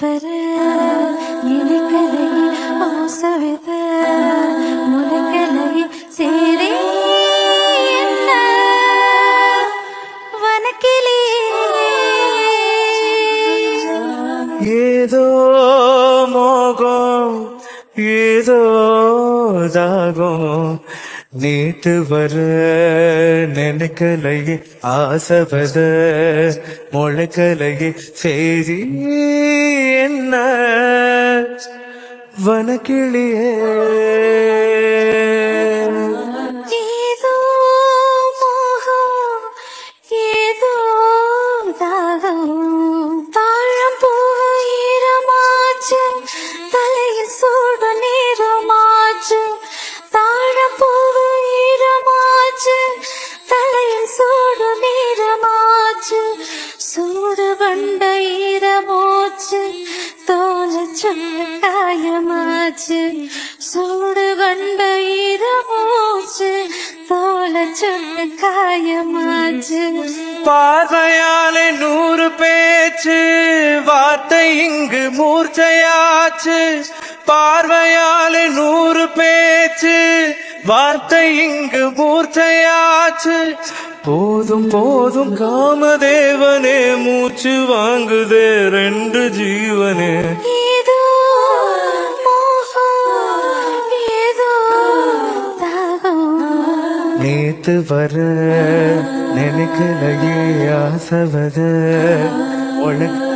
வர இலக்கலை மோசவித முலக்கலை சேரே ஏதோ மோகம் ஏதோ தாகும். நேற்று வர நினைக்கலையே ஆசைவத முளைக்கலையே சரி என்ன? வனக்கிளியே. கொண்ட ஈரமோச்சு தோல சொல்ல காயமாச்சு சூடு கொண்ட ஈரமோச்சு தோல சொல்ல காயமாச்சு பார்வையாலே நூறு பேச்சு வார்த்தை இங்கு மூர்ச்சையாச்சு பார்வையாலே நூறு பேச்சு வார்த்தை இங்கு மூர்ச்சையாச்சு போதும் போதும் காமதேவனே மூச்சு வாங்குதே ரெண்டு ஜீவனே. நேத்து வர நினைக்கலையே ஆசவத உனக்கு